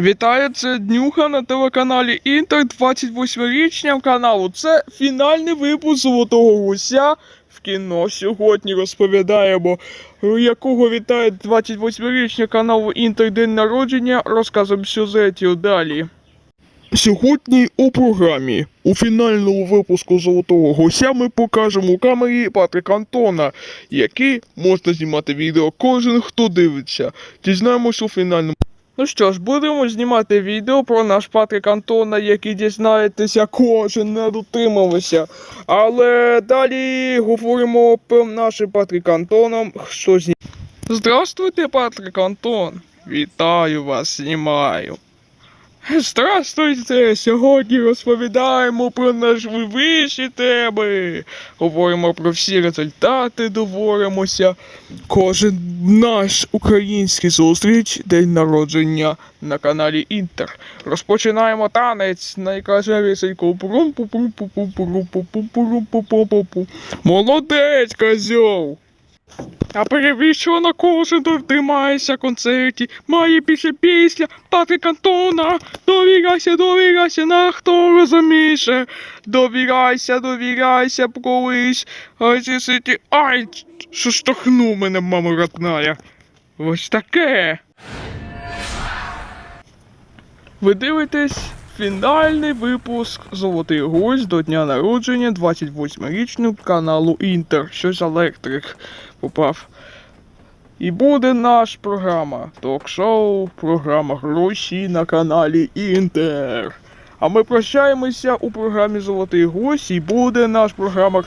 Вітаю, це Днюха на телеканалі Інтер 28-річня каналу. Це фінальний випуск Золотого Гуся в кіно. Сьогодні розповідаємо, якого вітає 28-річня каналу Інтер день народження. Розказуємо сюжетів далі. Сьогодні у програмі у фінальному випуску Золотого Гуся ми покажемо у камері Патрика Антона, який можна знімати відео кожен, хто дивиться. Дізнаємось у фінальному. Ну що ж, будемо знімати відео про наш Патрик Антона, який дізнаєтеся, кожен не дотримався. Але далі говоримо про нашим Патрик Антоном, що зні... Здравствуйте, Патрик Антон. Вітаю вас, знімаю. Здравствуйте! Сьогодні розповідаємо про наші вищі теми. Говоримо про всі результати, доворимося. Кожен наш український зустріч, день народження на каналі Інтер. Розпочинаємо танець пу пу Молодець, козьол! А перевіщо кожен дотримається концерті, має більше після Патрик Антона. Довіряйся, довіряйся, на хто розуміше. Довіряйся, довіряйся колись. Ай, ці ситі. Ай, що штовхнув мене, мама родная. Ось таке. Ви дивитесь фінальний випуск Золотий гость до дня народження 28-річного каналу Інтер. Щось електрик попав. І буде наш програма ток-шоу, програма гроші на каналі Інтер. А ми прощаємося у програмі Золотий гость і буде наш програма